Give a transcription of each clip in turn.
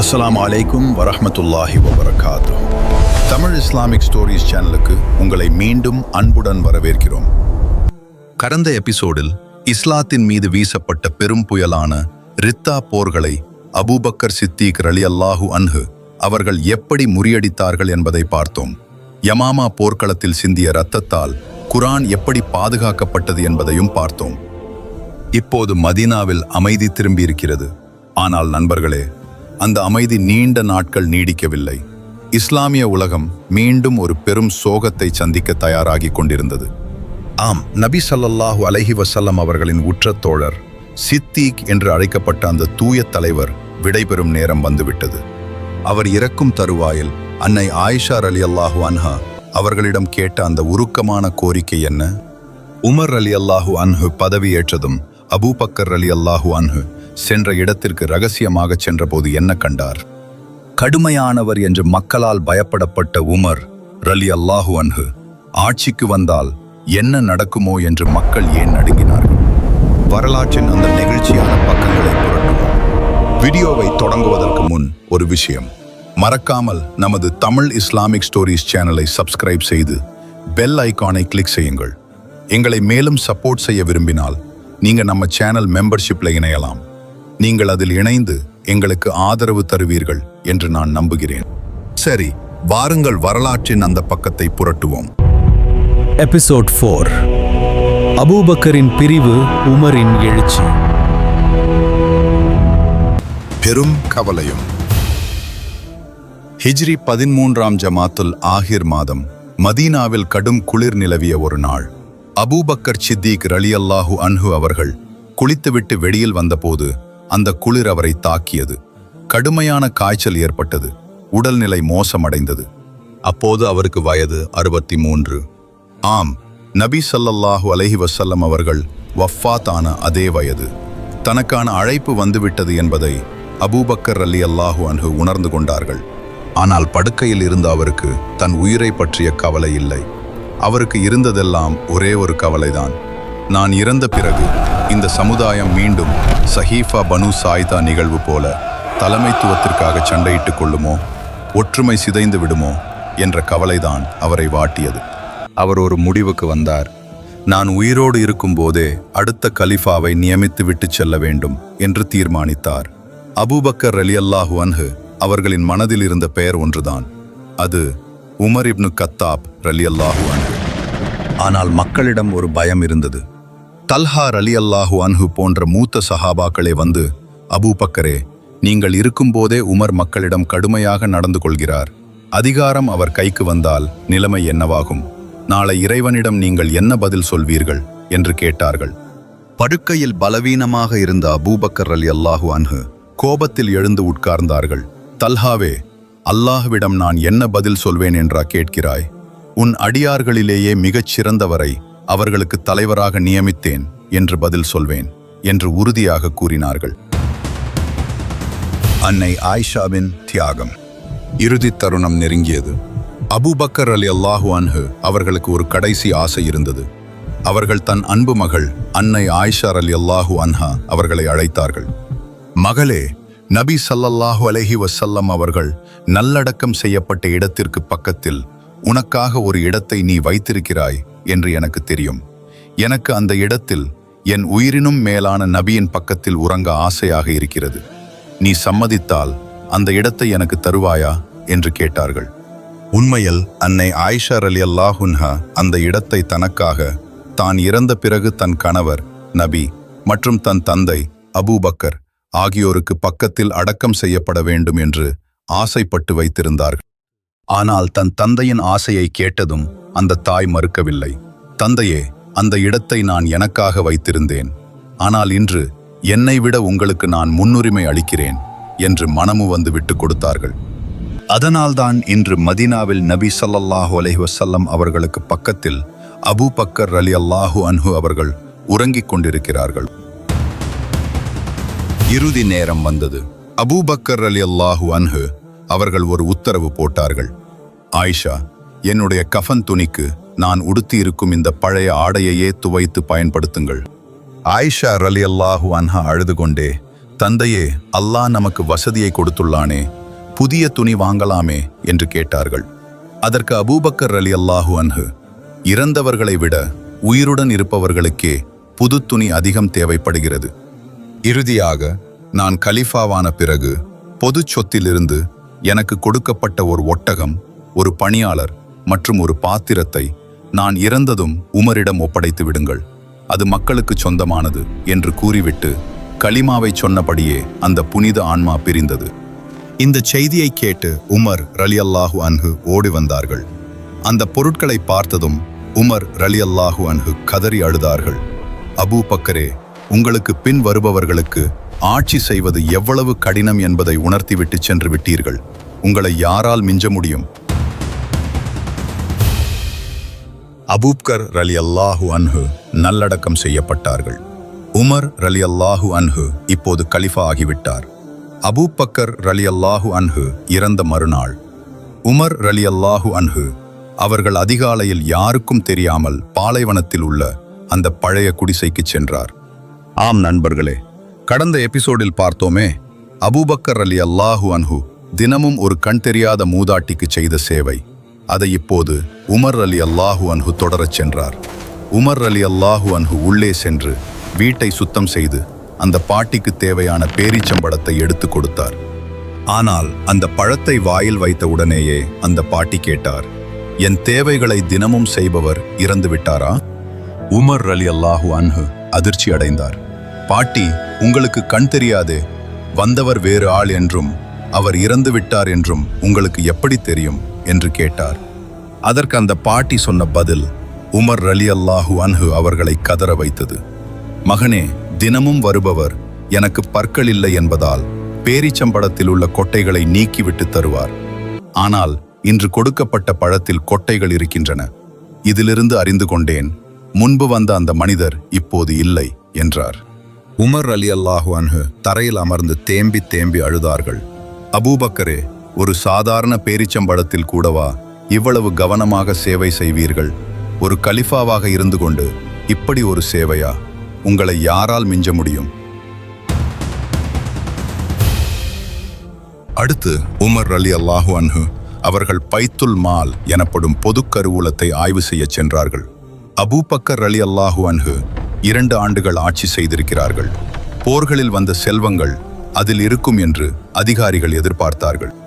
அஸ்லாம் அலைக்கும் வரஹ்மத்துல்லாஹி வபரகாத்து தமிழ் இஸ்லாமிக் ஸ்டோரிஸ் சேனலுக்கு உங்களை மீண்டும் அன்புடன் வரவேற்கிறோம். கடந்த எபிசோடில் இஸ்லாத்தின் மீது வீசப்பட்ட பெரும் புயலான ரித்தா போர்களை அபூபக்கர் சித்திக் ரலி அல்லாஹு அன்ஹு அவர்கள் எப்படி முறியடித்தார்கள் என்பதை பார்த்தோம். யமாமா போர்க்களத்தில் சிந்திய இரத்தத்தால் குரான் எப்படி பாதுகாக்கப்பட்டது என்பதையும் பார்த்தோம். இப்போது மதீனாவில் அமைதி திரும்பியிருக்கிறது. ஆனால் நண்பர்களே அந்த அமைதி நீண்ட நாட்கள் நீடிக்கவில்லை. இஸ்லாமிய உலகம் மீண்டும் ஒரு பெரும் சோகத்தை சந்திக்க தயாராகி கொண்டிருந்தது. ஆம் நபி ஸல்லல்லாஹு அலஹி வசல்லம் அவர்களின் உற்ற தோழர் சித்தீக் என்று அழைக்கப்பட்ட அந்த தூய தலைவர் விடைபெறும் நேரம் வந்துவிட்டது. அவர் இறக்கும் தருவாயில் அன்னை ஆயிஷா அலி அல்லாஹு அன்ஹா அவர்களிடம் கேட்ட அந்த உருக்கமான கோரிக்கை என்ன? உமர் அலி அல்லாஹூ அன்ஹு பதவியேற்றதும் அபூபக்கர் அலி அல்லாஹு அன்ஹு சென்ற இடத்திற்கு ரகசியமாக சென்றபோது என்ன கண்டார்? கடுமையானவர் என்று மக்களால் பயப்படப்பட்ட உமர் ரலி அல்லாஹு அன்ஹு ஆட்சிக்கு வந்தால் என்ன நடக்குமோ என்று மக்கள் ஏன் நடுங்கினார்கள்? வரலாற்றின் அந்த நெகிழ்ச்சியான பக்கங்களை புரட்டுவோம். வீடியோவை தொடங்குவதற்கு முன் ஒரு விஷயம். மறக்காமல் நமது தமிழ் இஸ்லாமிக் ஸ்டோரிஸ் சேனலை சப்ஸ்கிரைப் செய்து பெல் ஐக்கானை கிளிக் செய்யுங்கள். எங்களை மேலும் சப்போர்ட் செய்ய விரும்பினால் நீங்கள் நம்ம சேனல் மெம்பர்ஷிப்ல இணையலாம். நீங்கள் அதில் இணைந்து எங்களுக்கு ஆதரவு தருவீர்கள் என்று நான் நம்புகிறேன். சரி வாருங்கள் வரலாற்றின் அந்த பக்கத்தை புரட்டுவோம். எபிசோட் ஃபோர் அபூபக்கரின் பிரிவு உமரின் எழுச்சி. பெரும் கவலையும். ஹிஜ்ரி பதிமூன்றாம் ஜமாத்துல் ஆஹிர் மாதம் மதீனாவில் கடும் குளிர் நிலவிய ஒரு நாள். அபூபக்கர் சித்திக் ரலியல்லாஹு அன்ஹு அவர்கள் குளித்துவிட்டு வெளியில் வந்தபோது அந்த குளிர் அவரை தாக்கியது. கடுமையான காய்ச்சல் ஏற்பட்டது. உடல்நிலை மோசமடைந்தது. அப்போது அவருக்கு வயது அறுபத்தி மூன்று ஆம் நபி சல்லல்லாஹு அலஹி வசல்லம் அவர்கள் வஃபாத்தான அதே வயது. தனக்கான அழைப்பு வந்துவிட்டது என்பதை அபூபக்கர் அலி அல்லாஹு அன்ஹு உணர்ந்து கொண்டார்கள். ஆனால் படுக்கையில் இருந்த அவருக்கு தன் உயிரை பற்றிய கவலை இல்லை. அவருக்கு இருந்ததெல்லாம் ஒரே ஒரு கவலைதான். நான் இறந்த பிறகு இந்த சமுதாயம் மீண்டும் சஹீஃபா பனு சாய்தா நிகழ்வு போல தலைமைத்துவத்திற்காக சண்டையிட்டுக் கொள்ளுமோ? ஒற்றுமை சிதைந்து விடுமோ? என்ற கவலைதான் அவரை வாட்டியது. அவர் ஒரு முடிவுக்கு வந்தார். நான் உயிரோடு இருக்கும்போதே அடுத்த கலிஃபாவை நியமித்து விட்டு செல்ல வேண்டும் என்று தீர்மானித்தார். அபூபக்கர் ரலியல்லாஹு அன்ஹு அவர்களின் மனதில் இருந்த பெயர் ஒன்றுதான். அது உமர் இப்னு கத்தாப் ரலியல்லாஹு அன்ஹு. ஆனால் மக்களிடம் ஒரு பயம் இருந்தது. தல்ஹா ரலியல்லாஹு அன்ஹு போன்ற மூத்த சஹாபாக்களே வந்து அபூபக்கரே நீங்கள் இருக்கும்போதே உமர் மக்களிடம் கடுமையாக நடந்து கொள்கிறார். அதிகாரம் அவர் கைக்கு வந்தால் நிலைமை என்னவாகும்? நாளை இறைவனிடம் நீங்கள் என்ன பதில் சொல்வீர்கள்? என்று கேட்டார்கள். படுக்கையில் பலவீனமாக இருந்த அபூபக்கர் அலி அல்லாஹு அன்ஹு கோபத்தில் எழுந்து உட்கார்ந்தார்கள். தல்ஹாவே அல்லாஹ்விடம் நான் என்ன பதில் சொல்வேன் என்றா கேட்கிறாய்? உன் அடியார்களிலேயே மிகச் சிறந்தவரை அவர்களுக்கு தலைவராக நியமித்தேன் என்று பதில் சொல்வேன் என்று உறுதியாக கூறினார்கள். அன்னை ஆயிஷாவின் தியாகம். இறுதி தருணம் நெருங்கியது. அபுபக்கர் அலி அல்லாஹு அன்ஹு அவர்களுக்கு ஒரு கடைசி ஆசை இருந்தது. அவர்கள் தன் அன்பு மகள் அன்னை ஆயிஷா அலி அல்லாஹு அன்ஹா அவர்களை அழைத்தார்கள். மகளே நபி சல்லல்லாஹு அலைஹி வசல்லம் அவர்கள் நல்லடக்கம் செய்யப்பட்ட இடத்திற்கு பக்கத்தில் உனக்காக ஒரு இடத்தை நீ வைத்திருக்கிறாய். என்று எனக்கு தெரியும். எனக்கு அந்த இடத்தில் என் உயிரினும் மேலான நபியின் பக்கத்தில் உறங்க ஆசையாக இருக்கிறது. நீ சம்மதித்தால் அந்த இடத்தை எனக்கு தருவாயா? என்று கேட்டார்கள். உண்மையில் அன்னை ஆயிஷா அலி அல்லாஹுன்ஹா அந்த இடத்தை தனக்காக தான் இறந்த பிறகு தன் கணவர் நபி மற்றும் தன் தந்தை அபூபக்கர் ஆகியோருக்கு பக்கத்தில் அடக்கம் செய்யப்பட வேண்டும் என்று ஆசைப்பட்டு வைத்திருந்தார்கள். ஆனால் தன் தந்தையின் ஆசையை கேட்டதும் அந்த தாய் மறுக்கவில்லை. தந்தையே அந்த இடத்தை நான் எனக்காக வைத்திருந்தேன். ஆனால் இன்று என்னை விட உங்களுக்கு நான் முன்னுரிமை அளிக்கிறேன் என்று மனமு வந்து விட்டு கொடுத்தார்கள். அதனால்தான் இன்று மதீனாவில் நபி சல்லல்லாஹு அலஹி வசல்லம் அவர்களுக்கு பக்கத்தில் அபூ பக்கர் அலி அல்லாஹு அன்ஹு அவர்கள் உறங்கிக் கொண்டிருக்கிறார்கள். இறுதி நேரம் வந்தது. அபூபக்கர் அலி அல்லாஹு அன்ஹு அவர்கள் ஒரு உத்தரவு போட்டார்கள். ஆயிஷா என்னுடைய கஃன் துணிக்கு நான் உடுத்தியிருக்கும் இந்த பழைய ஆடையையே துவைத்து பயன்படுத்துங்கள். ஆயிஷா ரலி அல்லாஹு அன்ஹா அழுது கொண்டே தந்தையே அல்லாஹ் நமக்கு வசதியை கொடுத்துள்ளானே புதிய துணி வாங்கலாமே என்று கேட்டார்கள். அதற்கு அபூபக்கர் அலி அல்லாஹு அன்ஹு இறந்தவர்களை விட உயிருடன் இருப்பவர்களுக்கே புது துணி அதிகம் தேவைப்படுகிறது. இறுதியாக நான் கலிஃபாவான பிறகு பொதுச் சொத்திலிருந்து எனக்கு கொடுக்கப்பட்ட ஒரு ஒட்டகம் ஒரு பணியாளர் மற்றும் ஒரு பாத்திரத்தை நான் இறந்ததும் உமரிடம் ஒப்படைத்து விடுங்கள். அது மக்களுக்கு சொந்தமானது என்று கூறிவிட்டு களிமாவை சொன்னபடியே அந்த புனித ஆன்மா பிரிந்தது. இந்த செய்தியை கேட்டு உமர் ரலியல்லாஹு அன்ஹு ஓடி வந்தார்கள். அந்த பொருட்களை பார்த்ததும் உமர் ரலியல்லாஹு அன்ஹு கதறி அழுதார்கள். அபூ பக்கரே உங்களுக்கு பின் வருபவர்களுக்கு ஆட்சி செய்வது எவ்வளவு கடினம் என்பதை உணர்த்திவிட்டு சென்று விட்டீர்கள். உங்களை யாரால் மிஞ்ச முடியும்? அபூப்கர் ரலி அல்லாஹு அன்ஹு நல்லடக்கம் செய்யப்பட்டார்கள். உமர் ரலி அல்லாஹு அன்ஹு இப்போது கலிஃபா ஆகிவிட்டார். அபூபக்கர் ரலி அல்லாஹு அன்ஹு இறந்த மறுநாள். உமர் ரலி அல்லாஹு அன்ஹு அவர்கள் அதிகாலையில் யாருக்கும் தெரியாமல் பாலைவனத்தில் உள்ள அந்த பழைய குடிசைக்கு சென்றார். ஆம் நண்பர்களே கடந்த எபிசோடில் பார்த்தோமே அபூபக்கர் அலி அல்லாஹு அன்ஹு தினமும் ஒரு கண் தெரியாத மூதாட்டிக்கு செய்த சேவை. அதை இப்போது உமர் அலி அல்லாஹு அன்ஹு தொடரச் சென்றார். உமர் அலி அல்லாஹு அன்ஹு உள்ளே சென்று வீட்டை சுத்தம் செய்து அந்த பாட்டிக்கு தேவையான பேரீச்சம்பழத்தை எடுத்து கொடுத்தார். ஆனால் அந்த பழத்தை வாயில் வைத்த உடனேயே அந்த பாட்டி கேட்டார் என் தேவைகளை தினமும் செய்பவர் இறந்து விட்டாரா? உமர் அலி அல்லாஹு அன்ஹு அதிர்ச்சி அடைந்தார். பாட்டி உங்களுக்கு கண் தெரியாதே வந்தவர் வேறு ஆள் என்றும் அவர் இறந்து விட்டார் என்றும் உங்களுக்கு எப்படி தெரியும்? என்று கேட்டார். அதற்கு அந்த பாட்டி சொன்ன பதில் உமர் அலி அல்லாஹு அன்ஹு அவர்களை கதற வைத்தது. மகனே தினமும் வருபவர் எனக்கு பற்கள் இல்லை என்பதால் பேரிச்சம்பழத்தில் உள்ள கொட்டைகளை நீக்கிவிட்டு தருவார். ஆனால் இன்று கொடுக்கப்பட்ட பழத்தில் கொட்டைகள் இருக்கின்றன. இதிலிருந்து அறிந்து கொண்டேன் முன்பு வந்த அந்த மனிதர் இப்போது இல்லை என்றார். உமர் அலி அல்லாஹு அன்ஹு தரையில் அமர்ந்து தேம்பி தேம்பி அழுதார்கள். அபூபக்கரே ஒரு சாதாரண பேரிச்சம்பழத்தில் கூடவா இவ்வளவு கவனமாக சேவை செய்வீர்கள்? ஒரு கலிஃபாவாக இருந்து கொண்டு இப்படி ஒரு சேவையா? உங்களை யாரால் மிஞ்ச முடியும்? அடுத்து உமர் அலி அல்லாஹு அன்ஹு அவர்கள் பைத்துல் மால் எனப்படும் பொது கருவூலத்தை ஆய்வு செய்யச் சென்றார்கள். அபூபக்கர் அலி அல்லாஹு அன்ஹு இரண்டு ஆண்டுகள் ஆட்சி செய்திருக்கிறார்கள். போர்களில் வந்த செல்வங்கள் அதில் இருக்கும் என்று அதிகாரிகள் எதிர்பார்த்தார்கள்.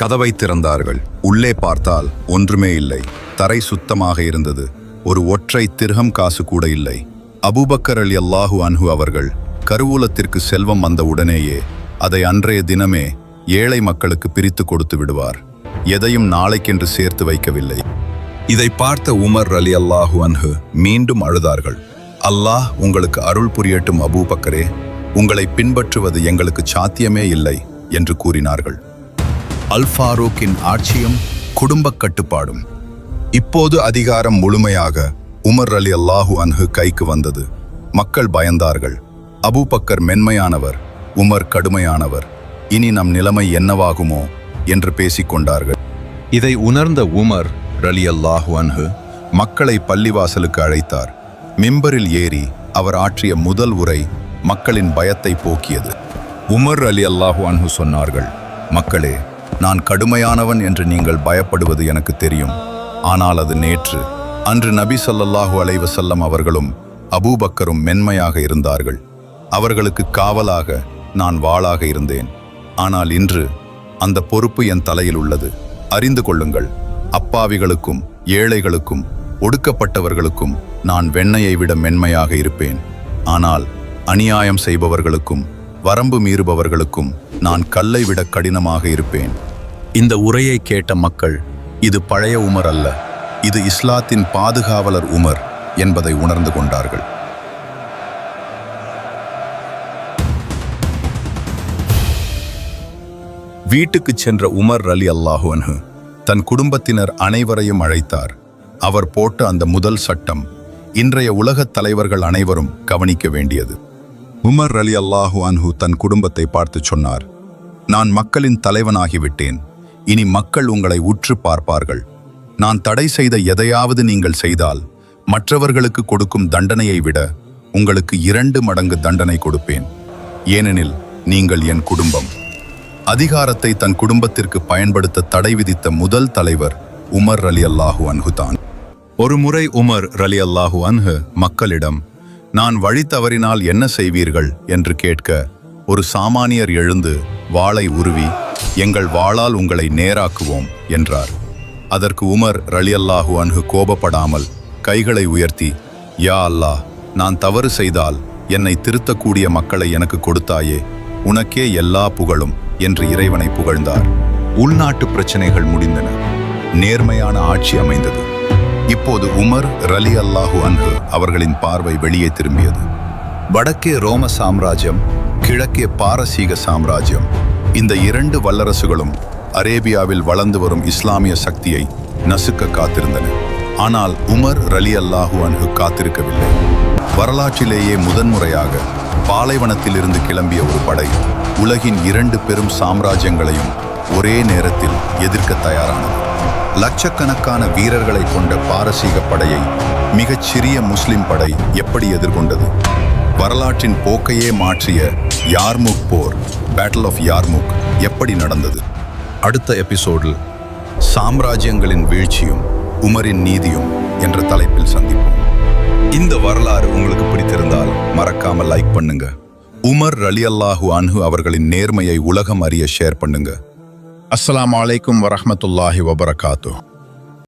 கதவை திறந்தார்கள். உள்ளே பார்த்தால் ஒன்றுமே இல்லை. தரை சுத்தமாக இருந்தது. ஒரு ஒற்றை திருகம் காசு கூட இல்லை. அபூபக்கர் அலி அல்லாஹு அன்ஹு அவர்கள் கருவூலத்திற்கு செல்வம் வந்த உடனேயே அதை அன்றைய தினமே ஏழை மக்களுக்கு பிரித்து கொடுத்து விடுவார். எதையும் நாளைக்கென்று சேர்த்து வைக்கவில்லை. இதை பார்த்த உமர் அலி அல்லாஹு அன்ஹு மீண்டும் அழுதார்கள். அல்லாஹ் உங்களுக்கு அருள் புரியட்டும் அபூபக்கரே. உங்களை பின்பற்றுவது எங்களுக்கு சாத்தியமே இல்லை என்று கூறினார்கள். அல் ஃபாரூக்கின் ஆட்சியும் குடும்பக் கட்டுப்பாடும். இப்போது அதிகாரம் முழுமையாக உமர் அலி அல்லாஹு அன்ஹு கைக்கு வந்தது. மக்கள் பயந்தார்கள். அபூபக்கர் மென்மையானவர் உமர் கடுமையானவர். இனி நம் நிலைமை என்னவாகுமோ என்று பேசிக்கொண்டார்கள் இதை உணர்ந்த உமர் ரலி அல்லாஹு அன்ஹு மக்களை பள்ளிவாசலுக்கு அழைத்தார். மிம்பரில் ஏறி அவர் ஆற்றிய முதல் உரை மக்களின் பயத்தை போக்கியது. உமர் அலி அல்லாஹு அன்ஹு சொன்னார்கள் மக்களே நான் கடுமையானவன் என்று நீங்கள் பயப்படுவது எனக்கு தெரியும். ஆனால் அது நேற்று. அன்று நபி ஸல்லல்லாஹு அலைவசல்லம் அவர்களும் அபூபக்கரும் மென்மையாக இருந்தார்கள். அவர்களுக்கு காவலாக நான் வாளாக இருந்தேன். ஆனால் இன்று அந்த பொறுப்பு என் தலையில் உள்ளது. அறிந்து கொள்ளுங்கள். அப்பாவிகளுக்கும் ஏழைகளுக்கும் ஒடுக்கப்பட்டவர்களுக்கும் நான் வெண்ணையை விட மென்மையாக இருப்பேன். ஆனால் அநியாயம் செய்பவர்களுக்கும் வரம்பு மீறுபவர்களுக்கும் நான் கல்லை விட கடினமாக இருப்பேன். இந்த உரையை கேட்ட மக்கள் இது பழைய உமர் அல்ல இது இஸ்லாத்தின் பாதுகாவலர் உமர் என்பதை உணர்ந்து கொண்டார்கள். வீட்டுக்கு சென்ற உமர் அலி அல்லாஹு அன்ஹு தன் குடும்பத்தினர் அனைவரையும் அழைத்தார். அவர் போட்ட அந்த முதல் சட்டம் இன்றைய உலகத் தலைவர்கள் அனைவரும் கவனிக்க வேண்டியது. உமர் அலி அல்லாஹு அன்ஹு தன் குடும்பத்தை பார்த்து சொன்னார் நான் மக்களின் தலைவனாகிவிட்டேன் இனி மக்கள் உங்களை உற்று பார்ப்பார்கள். நான் தடை செய்த எதையாவது நீங்கள் செய்தால் மற்றவர்களுக்கு கொடுக்கும் தண்டனையை விட உங்களுக்கு இரண்டு மடங்கு தண்டனை கொடுப்பேன். ஏனெனில் நீங்கள் என் குடும்பம். அதிகாரத்தை தன் குடும்பத்திற்கு பயன்படுத்த தடை விதித்த முதல் தலைவர் உமர் அலி அல்லாஹு அன்ஹு தான். ஒரு முறை உமர் ரலி அல்லாஹு அன்ஹு மக்களிடம் நான் வழி தவறினால் என்ன செய்வீர்கள்? என்று கேட்க ஒரு சாமானியர் எழுந்து வாளை உருவி எங்கள் வாளால் உங்களை நேராக்குவோம் என்றார். அதற்கு உமர் ரலியல்லாஹு அன்ஹு கோபப்படாமல் கைகளை உயர்த்தி யா அல்லாஹ் நான் தவறு செய்தால் என்னை திருத்தக்கூடிய மக்களை எனக்கு கொடுத்தாயே உனக்கே எல்லா புகழும் என்று இறைவனை புகழ்ந்தார். உள்நாட்டு பிரச்சனைகள் முடிந்தன. நேர்மையான ஆட்சி அமைந்தது. இப்போது உமர் ரலி அல்லாஹு அன்ஹு அவர்களின் பார்வை வெளியே திரும்பியது. வடக்கே ரோம சாம்ராஜ்யம் கிழக்கே பாரசீக சாம்ராஜ்யம் இந்த இரண்டு வல்லரசுகளும் அரேபியாவில் வளர்ந்து வரும் இஸ்லாமிய சக்தியை நசுக்க காத்திருந்தன. ஆனால் உமர் ரலி அல்லாஹு அன்ஹு காத்திருக்கவில்லை. வரலாற்றிலேயே முதன்முறையாக பாலைவனத்திலிருந்து கிளம்பிய ஒரு படை உலகின் இரண்டு பெரும் சாம்ராஜ்யங்களையும் ஒரே நேரத்தில் எதிர்க்க தயாரானது. லட்சக்கணக்கான வீரர்களை கொண்ட பாரசீக படையை மிகச் சிறிய முஸ்லிம் படை எப்படி எதிர்கொண்டது? வரலாற்றின் போக்கையே மாற்றிய யார்முக் போர் பேட்டில் ஆஃப் யார்முக் எப்படி நடந்தது? அடுத்த எபிசோடில் சாம்ராஜ்யங்களின் வீழ்ச்சியும் உமரின் நீதியும் என்ற தலைப்பில் சந்திப்போம். இந்த வரலாறு உங்களுக்கு பிடித்திருந்தால் மறக்காம லைக் பண்ணுங்க. உமர் அலி அல்லாஹு அன்ஹு அவர்களின் நேர்மையை உலகம் அறிய ஷேர் பண்ணுங்க. அஸ்லாம் அலைக்கும் வரமத்துல்லாஹி வபரகாத்து